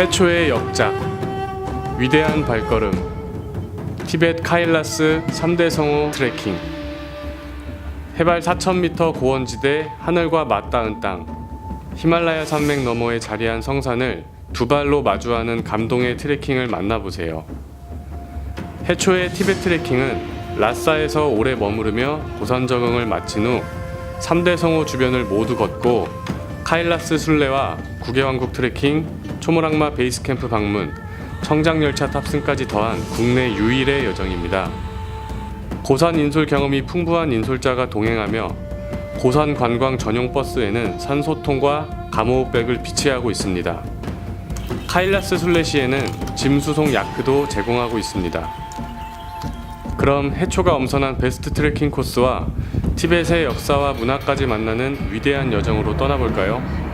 해초의 역작 위대한 발걸음 티벳 카일라스 3대 성호 트레킹 해발 4,000m 고원지대 하늘과 맞닿은 땅 히말라야 산맥 너머에 자리한 성산을 두 발로 마주하는 감동의 트레킹을 만나보세요. 해초의 티벳 트레킹은 라싸에서 오래 머무르며 고산 적응을 마친 후 3대 성호 주변을 모두 걷고 카일라스 순례와 국외왕국 트레킹, 초모락마 베이스 캠프 방문, 청장열차 탑승까지 더한 국내 유일의 여정입니다. 고산 인솔 경험이 풍부한 인솔자가 동행하며 고산 관광 전용 버스에는 산소통과 감호백을 비치하고 있습니다. 카일라스 순례 시에는 짐 수송 야크도 제공하고 있습니다. 그럼 해초가 엄선한 베스트 트레킹 코스와 티벳의 역사와 문화까지 만나는 위대한 여정으로 떠나볼까요?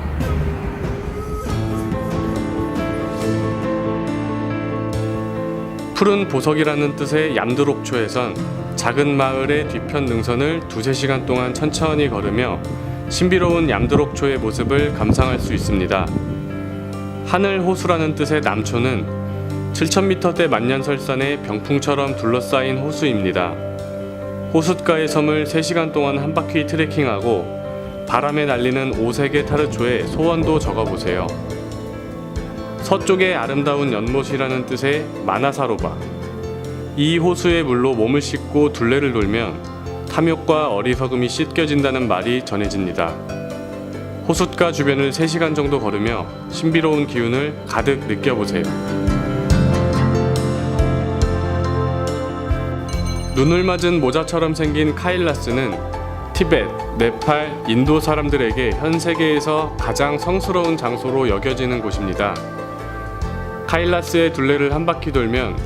푸른 보석이라는 뜻의 얌드록초에선 작은 마을의 뒤편 능선을 두세 시간 동안 천천히 걸으며 신비로운 얌드록초의 모습을 감상할 수 있습니다. 하늘 호수라는 뜻의 남초는 7,000m대 만년설산의 병풍처럼 둘러싸인 호수입니다. 호숫가의 섬을 3시간 동안 한 바퀴 트레킹하고 바람에 날리는 오색의 타르초에 소원도 적어보세요. 서쪽의 아름다운 연못이라는 뜻의 마나사로바. 이 호수의 물로 몸을 씻고 둘레를 돌면 탐욕과 어리석음이 씻겨진다는 말이 전해집니다. 호숫가 주변을 3시간 정도 걸으며 신비로운 기운을 가득 느껴보세요. 눈을 맞은 모자처럼 생긴 카일라스는 티벳, 네팔, 인도 사람들에게 현 세계에서 가장 성스러운 장소로 여겨지는 곳입니다. 카일라스의 둘레를 한 바퀴 돌면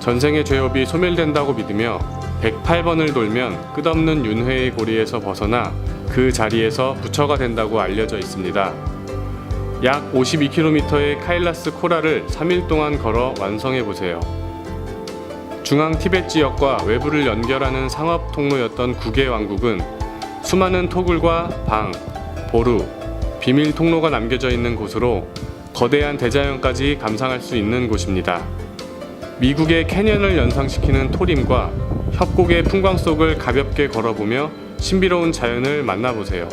전생의 죄업이 소멸된다고 믿으며 108번을 돌면 끝없는 윤회의 고리에서 벗어나 그 자리에서 부처가 된다고 알려져 있습니다. 약 52km의 카일라스 코라를 3일 동안 걸어 완성해 보세요. 중앙 티벳 지역과 외부를 연결하는 상업 통로였던 국의 왕국은 수많은 토굴과 방, 보루, 비밀 통로가 남겨져 있는 곳으로 거대한 대자연까지 감상할 수 있는 곳입니다. 미국의 캐년을 연상시키는 토림과 협곡의 풍광 속을 가볍게 걸어보며 신비로운 자연을 만나보세요.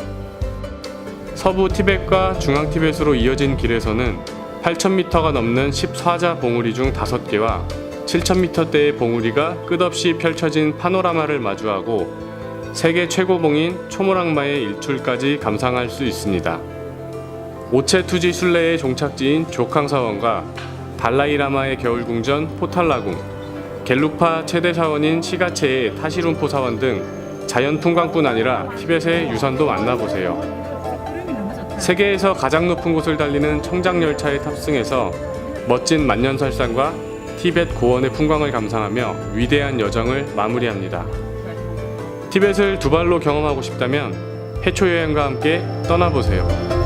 서부 티벳과 중앙 티벳으로 이어진 길에서는 8,000m가 넘는 14자 봉우리 중 5개와 7,000m대의 봉우리가 끝없이 펼쳐진 파노라마를 마주하고 세계 최고봉인 초모락마의 일출까지 감상할 수 있습니다. 오체 투지 순례의 종착지인 조캉사원과 달라이라마의 겨울궁전 포탈라궁, 겔루파 최대 사원인 시가체의 타시룬포 사원 등 자연 풍광뿐 아니라 티벳의 유산도 만나보세요. 세계에서 가장 높은 곳을 달리는 청장열차에 탑승해서 멋진 만년설산과 티벳 고원의 풍광을 감상하며 위대한 여정을 마무리합니다. 티벳을 두 발로 경험하고 싶다면 해초 여행과 함께 떠나보세요.